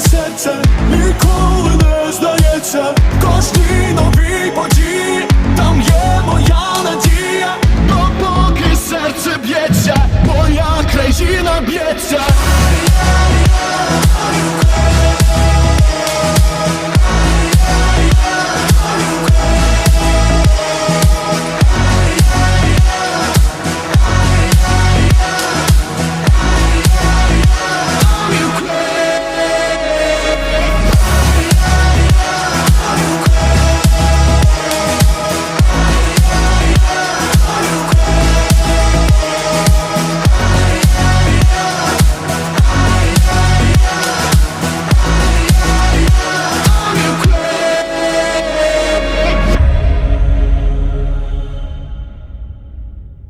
серце. Ніколи не здається, кожній новій